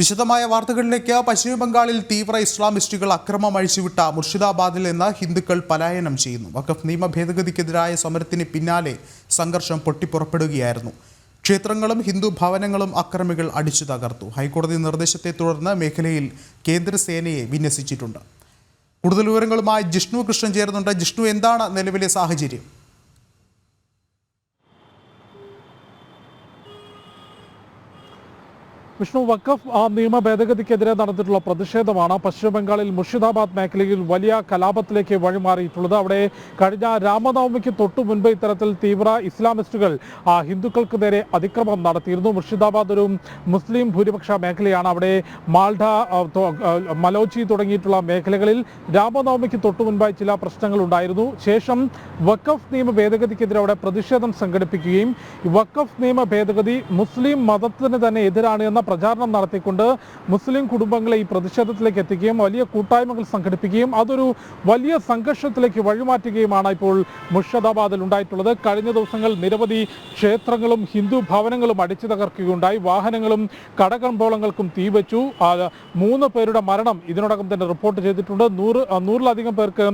വിശദമായ വാർത്തകളിലേക്ക് പശ്ചിമ ബംഗാളിൽ തീവ്ര ഇസ്ലാമിസ്റ്റുകൾ അക്രമം അഴിച്ചുവിട്ട മുർഷിദാബാദിൽ നിന്ന് ഹിന്ദുക്കൾ പലായനം ചെയ്യുന്നു. വഖഫ് നിയമ ഭേദഗതിക്കെതിരായ സമരത്തിന് പിന്നാലെ സംഘർഷം പൊട്ടിപ്പുറപ്പെടുകയായിരുന്നു. ക്ഷേത്രങ്ങളും ഹിന്ദു ഭവനങ്ങളും അക്രമികൾ അടിച്ചു തകർത്തു. ഹൈക്കോടതി നിർദ്ദേശത്തെ തുടർന്ന് മേഖലയിൽ കേന്ദ്രസേനയെ വിന്യസിച്ചിട്ടുണ്ട്. കൂടുതൽ വിവരങ്ങളുമായി ജിഷ്ണു കൃഷ്ണൻ ചേരുന്നുണ്ട്. ജിഷ്ണു എന്താണ് നിലവിലെ സാഹചര്യം? വിഷ്ണു വഖഫ് ആ, നിയമ ഭേദഗതിക്കെതിരെ നടന്നിട്ടുള്ള പ്രതിഷേധമാണ് പശ്ചിമ ബംഗാളിൽ മുർഷിദാബാദ് മേഖലയിൽ വലിയ കലാപത്തിലേക്ക് വഴിമാറിയിട്ടുള്ളത്. അവിടെ കഴിഞ്ഞ രാമനവമിക്ക് തൊട്ടു മുൻപ് ഇത്തരത്തിൽ തീവ്ര ഇസ്ലാമിസ്റ്റുകൾ ഹിന്ദുക്കൾക്ക് നേരെ അതിക്രമം നടത്തിയിരുന്നു. മുർഷിദാബാദ് ഒരു മുസ്ലിം ഭൂരിപക്ഷ മേഖലയാണ്. അവിടെ മാൾഡ മലോച്ചി തുടങ്ങിയിട്ടുള്ള മേഖലകളിൽ രാമനവമിക്ക് തൊട്ടു മുൻപായി ചില പ്രശ്നങ്ങൾ ഉണ്ടായിരുന്നു. ശേഷം വഖഫ് നിയമ ഭേദഗതിക്കെതിരെ അവിടെ പ്രതിഷേധം സംഘടിപ്പിക്കുകയും വഖഫ് നിയമ ഭേദഗതി മുസ്ലിം മതത്തിന് തന്നെ എതിരാണ് എന്ന പ്രചാരണം നടത്തിക്കൊണ്ട് മുസ്ലിം കുടുംബങ്ങളെ ഈ പ്രതിഷേധത്തിലേക്ക് എത്തിക്കുകയും വലിയ കൂട്ടായ്മകൾ സംഘടിപ്പിക്കുകയും അതൊരു വലിയ സംഘർഷത്തിലേക്ക് വഴിമാറ്റുകയുമാണ് ഇപ്പോൾ മുർഷദാബാദിൽ ഉണ്ടായിട്ടുള്ളത്. കഴിഞ്ഞ ദിവസങ്ങൾ നിരവധി ക്ഷേത്രങ്ങളും ഹിന്ദു ഭവനങ്ങളും അടിച്ചു തകർക്കുകയുണ്ടായി. വാഹനങ്ങളും കടകമ്പോളങ്ങൾക്കും തീവച്ചു. മൂന്ന് പേരുടെ മരണം ഇതിനോടകം തന്നെ റിപ്പോർട്ട് ചെയ്തിട്ടുണ്ട്. നൂറ് നൂറിലധികം പേർക്ക്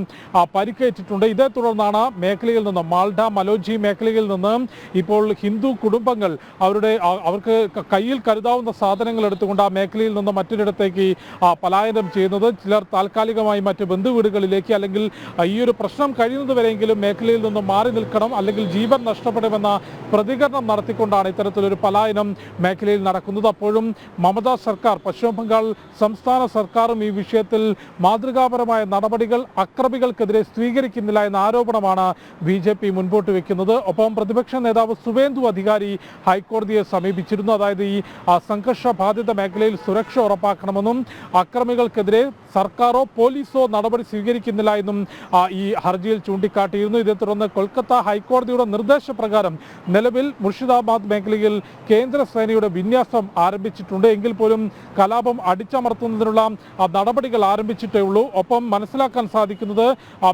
പരിക്കേറ്റിട്ടുണ്ട്. ഇതേ തുടർന്നാണ് മേഖലയിൽ നിന്ന് മാൾഡ മലോജി മേഖലയിൽ നിന്ന് ഇപ്പോൾ ഹിന്ദു കുടുംബങ്ങൾ അവരുടെ അവർക്ക് കയ്യിൽ കരുതാവുന്ന സാധനങ്ങൾ എടുത്തുകൊണ്ട് ആ മേഖലയിൽ നിന്ന് മറ്റൊരിടത്തേക്ക് പലായനം ചെയ്യുന്നത്. ചിലർ താൽക്കാലികമായി മറ്റ് ബന്ധുവീടുകളിലേക്ക് അല്ലെങ്കിൽ ഈ ഒരു പ്രശ്നം കഴിയുന്നതുവരെയെങ്കിലും മേഖലയിൽ നിന്ന് മാറി നിൽക്കണം അല്ലെങ്കിൽ ജീവൻ നഷ്ടപ്പെടുമെന്ന പ്രതികരണം നടത്തിക്കൊണ്ടാണ് ഇത്തരത്തിലൊരു പലായനം മേഖലയിൽ നടക്കുന്നത്. അപ്പോഴും മമതാ സർക്കാർ പശ്ചിമ ബംഗാൾ സംസ്ഥാന സർക്കാരും ഈ വിഷയത്തിൽ മാതൃകാപരമായ നടപടികൾ അക്രമികൾക്കെതിരെ സ്വീകരിക്കുന്നില്ല എന്ന ആരോപണമാണ് ബി ജെ പി മുൻപോട്ട് വെക്കുന്നത്. ഒപ്പം പ്രതിപക്ഷ നേതാവ് സുവേന്ദു അധികാരി ഹൈക്കോടതിയെ സമീപിച്ചിരുന്നു. അതായത് ഈ ആ, സംഘർഷ ബാധിത മേഖലയിൽ സുരക്ഷ ഉറപ്പാക്കണമെന്നും അക്രമികൾക്കെതിരെ സർക്കാരോ പോലീസോ നടപടി സ്വീകരിക്കുന്നില്ല എന്നും ഈ ഹർജിയിൽ ചൂണ്ടിക്കാട്ടിയിരുന്നു. ഇതേ തുടർന്ന് കൊൽക്കത്ത ഹൈക്കോടതിയുടെ നിർദ്ദേശപ്രകാരം നിലവിൽ മുർഷിദാബാദ് മേഖലയിൽ കേന്ദ്ര സേനയുടെ വിന്യാസം ആരംഭിച്ചിട്ടുണ്ട്. എങ്കിൽ പോലും കലാപം അടിച്ചമർത്തുന്നതിനുള്ള നടപടികൾ ആരംഭിച്ചിട്ടേ ഉള്ളൂ. ഒപ്പം മനസ്സിലാക്കാൻ സാധിക്കുന്നത്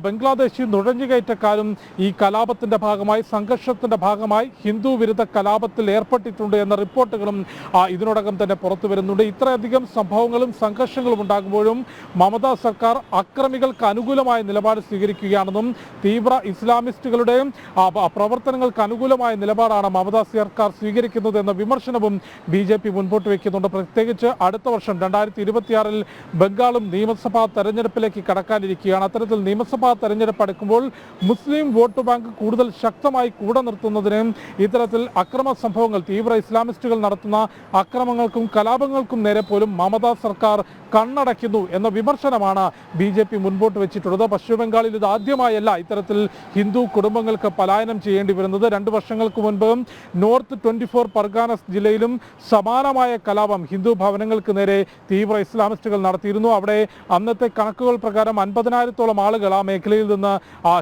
ബംഗ്ലാദേശി നുഴഞ്ഞുകയറ്റക്കാരും ഈ കലാപത്തിന്റെ ഭാഗമായി സംഘർഷത്തിന്റെ ഭാഗമായി ഹിന്ദു വിരുദ്ധ കലാപത്തിൽ ഏർപ്പെട്ടിട്ടുണ്ട് എന്ന റിപ്പോർട്ടുകളും ആ, ഇതിനോടകം തന്നെ പുറത്തു വരുന്നുണ്ട്. ഇത്രയധികം സംഭവങ്ങളും സംഘർഷങ്ങളും ഉണ്ടാകുമ്പോഴും മമതാ സർക്കാർ അക്രമികൾക്ക് അനുകൂലമായ നിലപാട് സ്വീകരിക്കുകയാണെന്നും തീവ്ര ഇസ്ലാമിസ്റ്റുകളുടെ പ്രവർത്തനങ്ങൾക്ക് അനുകൂലമായ നിലപാടാണ് മമതാ സർക്കാർ സ്വീകരിക്കുന്നത് എന്ന വിമർശനവും ബി ജെ പി മുൻപോട്ട് വയ്ക്കുന്നുണ്ട് പ്രത്യേകിച്ച് അടുത്ത വർഷം രണ്ടായിരത്തി ഇരുപത്തിയാറിൽ ബംഗാളും നിയമസഭാ തെരഞ്ഞെടുപ്പിലേക്ക് കടക്കാനിരിക്കുകയാണ്. അത്തരത്തിൽ നിയമസഭാ തെരഞ്ഞെടുപ്പ് അടുക്കുമ്പോൾ മുസ്ലിം വോട്ട് ബാങ്ക് കൂടുതൽ ശക്തമായി കൂടെ നിർത്തുന്നതിന് ഇത്തരത്തിൽ അക്രമ സംഭവങ്ങൾ തീവ്ര ഇസ്ലാമിസ്റ്റുകൾ നടത്തുന്ന അക്രമങ്ങൾക്കും കലാപങ്ങൾക്കും നേരെ പോലും മമതാ സർക്കാർ കണ്ണടയ്ക്കുന്നു എന്ന വിമർശനമാണ് ബി ജെ പി മുൻപോട്ട് വെച്ചിട്ടുള്ളത്. പശ്ചിമ ബംഗാളിൽ ഇത് ആദ്യമായല്ല. ഇത്തരത്തിൽ ഹിന്ദു കുടുംബങ്ങൾക്ക് പലായനം ചെയ്യേണ്ടി വരുന്നത്. രണ്ട് വർഷങ്ങൾക്ക് മുൻപ് നോർത്ത് ട്വന്റി ഫോർ പർഗാനസ് ജില്ലയിലും സമാനമായ കലാപം ഹിന്ദു ഭവനങ്ങൾക്ക് നേരെ തീവ്ര ഇസ്ലാമിസ്റ്റുകൾ നടത്തിയിരുന്നു. അവിടെ അന്നത്തെ കണക്കുകൾ പ്രകാരം അൻപതിനായിരത്തോളം ആളുകൾ ആ മേഖലയിൽ നിന്ന്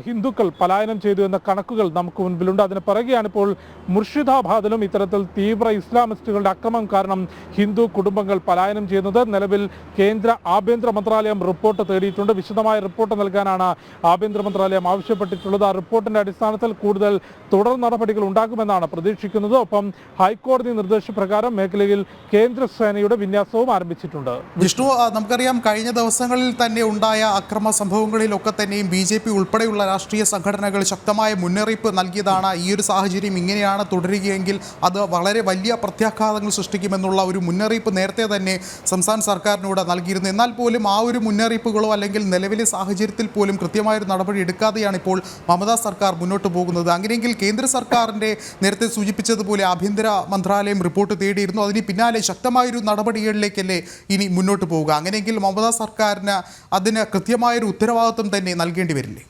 ഹിന്ദുക്കൾ പലായനം ചെയ്തു എന്ന കണക്കുകൾ നമുക്ക് മുൻപിലുണ്ട്. അതിന് പിറകെയാണ് ഇപ്പോൾ മുർഷിദാബാദിലും ഇത്തരത്തിൽ തീവ്ര ഇസ്ലാമിസ്റ്റുകളുടെ അക്രമം കാരണം ഹിന്ദു കുടുംബങ്ങൾ പലായനം ചെയ്യുന്നത്. നിലവിൽ കേന്ദ്ര ആഭ്യന്തര മന്ത്രാലയം റിപ്പോർട്ട് തേടിയിട്ടുണ്ട്. വിശദമായ റിപ്പോർട്ട് നൽകാനാണ് ആഭ്യന്തര മന്ത്രാലയം ആവശ്യപ്പെട്ടിട്ടുള്ളത്. ആ റിപ്പോർട്ടിന്റെ അടിസ്ഥാനത്തിൽ കൂടുതൽ തുടർ നടപടികൾ ഉണ്ടാകുമെന്നാണ് പ്രതീക്ഷിക്കുന്നത്. ഒപ്പം ഹൈക്കോടതി നിർദ്ദേശപ്രകാരം മേഖലയിൽ കേന്ദ്ര സേനയുടെ വിന്യാസവും ആരംഭിച്ചിട്ടുണ്ട്. വിഷ്ണു നമുക്കറിയാം കഴിഞ്ഞ ദിവസങ്ങളിൽ തന്നെ ഉണ്ടായ അക്രമ സംഭവങ്ങളിലൊക്കെ തന്നെയും ബി ജെ പി ഉൾപ്പെടെയുള്ള രാഷ്ട്രീയ സംഘടനകൾ ശക്തമായ മുന്നറിയിപ്പ് നൽകിയതാണ്. ഈ ഒരു സാഹചര്യം ഇങ്ങനെയാണ് തുടരുകയെങ്കിൽ അത് വളരെ വലിയ പ്രത്യാഘാതങ്ങൾ സൃഷ്ടിക്കുമെന്നുള്ള ഒരു മുന്നറിയിപ്പ് നേരത്തെ തന്നെ സംസ്ഥാന സർക്കാരിനോട് നൽകിയിരുന്നു. എന്നാൽ പോലും ആ ഒരു മുന്നറിയിപ്പുകളോ അല്ലെങ്കിൽ നിലവിലെ സാഹചര്യത്തിൽ പോലും കൃത്യമായൊരു നടപടി എടുക്കാതെയാണ് ഇപ്പോൾ മമതാ സർക്കാർ മുന്നോട്ട് പോകുന്നത്. അങ്ങനെയെങ്കിൽ കേന്ദ്ര സർക്കാരിന്റെ നേരത്തെ സൂചിപ്പിച്ചതുപോലെ ആഭ്യന്തര മന്ത്രാലയം റിപ്പോർട്ട് തേടിയിരുന്നു. അതിന് പിന്നാലെ ശക്തമായൊരു നടപടികളിലേക്കല്ലേ ഇനി മുന്നോട്ട് പോവുക. അങ്ങനെയെങ്കിൽ മമതാ സർക്കാരിന് അതിന് കൃത്യമായൊരു ഉത്തരവാദിത്വം തന്നെ നൽകേണ്ടി വരില്ലേ?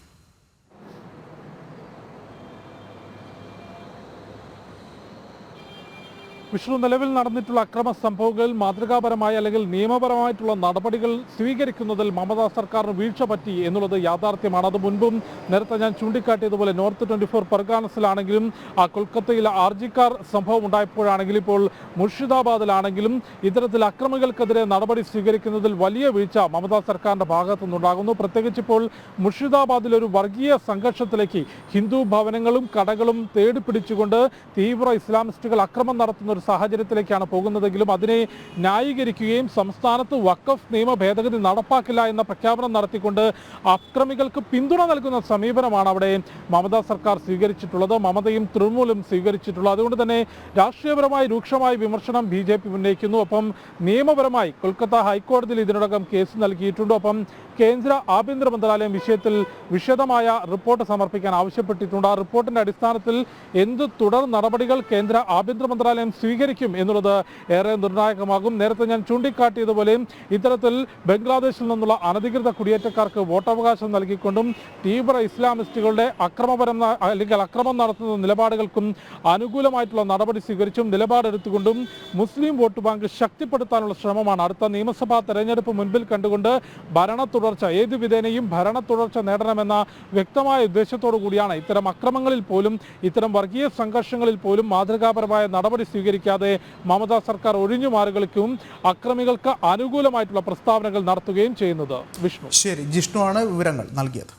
വിഷ്ണു നിലവിൽ നടന്നിട്ടുള്ള അക്രമ സംഭവങ്ങളിൽ മാതൃകാപരമായ അല്ലെങ്കിൽ നിയമപരമായിട്ടുള്ള നടപടികൾ സ്വീകരിക്കുന്നതിൽ മമതാ സർക്കാരിന് വീഴ്ച പറ്റി എന്നുള്ളത് യാഥാർത്ഥ്യമാണ്. അത് മുൻപും നേരത്തെ ഞാൻ ചൂണ്ടിക്കാട്ടിയതുപോലെ നോർത്ത് ട്വന്റി ഫോർ പെർഗാനസിലാണെങ്കിലും ആ കൊൽക്കത്തയിലെ ആർജിക്കാർ സംഭവം ഉണ്ടായപ്പോഴാണെങ്കിലും ഇപ്പോൾ മുർഷിദാബാദിലാണെങ്കിലും ഇത്തരത്തിൽ അക്രമികൾക്കെതിരെ നടപടി സ്വീകരിക്കുന്നതിൽ വലിയ വീഴ്ച മമതാ സർക്കാരിന്റെ ഭാഗത്തു നിന്നുണ്ടാകുന്നു. പ്രത്യേകിച്ച് ഇപ്പോൾ മുർഷിദാബാദിൽ ഒരു വർഗീയ സംഘർഷത്തിലേക്ക് ഹിന്ദു ഭവനങ്ങളും കടകളും തേടി പിടിച്ചുകൊണ്ട് തീവ്ര ഇസ്ലാമിസ്റ്റുകൾ അക്രമം നടത്തുന്ന ഒരു സാഹചര്യത്തിലേക്കാണ് പോകുന്നതെങ്കിലും അതിനെ ന്യായീകരിക്കുകയും സംസ്ഥാനത്ത് വഖഫ് നിയമ ഭേദഗതി നടപ്പാക്കില്ല എന്ന പ്രഖ്യാപനം നടത്തിക്കൊണ്ട് അക്രമികൾക്ക് പിന്തുണ നൽകുന്ന സമീപനമാണ് അവിടെ മമതാ സർക്കാർ സ്വീകരിച്ചിട്ടുള്ളത്. മമതയും തൃണമൂലും സ്വീകരിച്ചിട്ടുള്ളത്. അതുകൊണ്ട് തന്നെ രാഷ്ട്രീയപരമായി രൂക്ഷമായ വിമർശനം ബി ജെ പി ഉന്നയിക്കുന്നു. ഒപ്പം നിയമപരമായി കൊൽക്കത്ത ഹൈക്കോടതിയിൽ ഇതിനോടകം കേസ് നൽകിയിട്ടുണ്ട്. ഒപ്പം കേന്ദ്ര ആഭ്യന്തര മന്ത്രാലയം വിഷയത്തിൽ വിശദമായ റിപ്പോർട്ട് സമർപ്പിക്കാൻ ആവശ്യപ്പെട്ടിട്ടുണ്ട്. ആ റിപ്പോർട്ടിന്റെ അടിസ്ഥാനത്തിൽ എന്ത് തുടർ നടപടികൾ കേന്ദ്ര ആഭ്യന്തര മന്ത്രാലയം സ്വീകരിക്കും എന്നുള്ളത് ഏറെ നിർണായകമാകും. നേരത്തെ ഞാൻ ചൂണ്ടിക്കാട്ടിയതുപോലെയും ഇത്തരത്തിൽ ബംഗ്ലാദേശിൽ നിന്നുള്ള അനധികൃത കുടിയേറ്റക്കാർക്ക് വോട്ടവകാശം നൽകിക്കൊണ്ടും തീവ്ര ഇസ്ലാമിസ്റ്റുകളുടെ അക്രമപരം അല്ലെങ്കിൽ അക്രമം നടത്തുന്ന നിലപാടുകൾക്കും അനുകൂലമായിട്ടുള്ള നടപടി സ്വീകരിച്ചും നിലപാടെടുത്തുകൊണ്ടും മുസ്ലിം വോട്ട് ബാങ്ക് ശക്തിപ്പെടുത്താനുള്ള ശ്രമമാണ് അടുത്ത നിയമസഭാ തെരഞ്ഞെടുപ്പ് മുൻപിൽ കണ്ടുകൊണ്ട് ഭരണ തുടർച്ച ഏതു വിധേനയും ഭരണ തുടർച്ച നേടണമെന്ന വ്യക്തമായ ഉദ്ദേശത്തോടു കൂടിയാണ് ഇത്തരം അക്രമങ്ങളിൽ പോലും ഇത്തരം വർഗീയ സംഘർഷങ്ങളിൽ പോലും മാതൃകാപരമായ നടപടി സ്വീകരിക്കാതെ മമതാ സർക്കാർ ഒഴിഞ്ഞു മാറുകൾക്കും അക്രമികൾക്ക് അനുകൂലമായിട്ടുള്ള പ്രസ്താവനകൾ നടത്തുകയും ചെയ്യുന്നത്. വിഷ്ണു. ശരി ജിഷ്ണു ആണ് വിവരങ്ങൾ നൽകിയത്.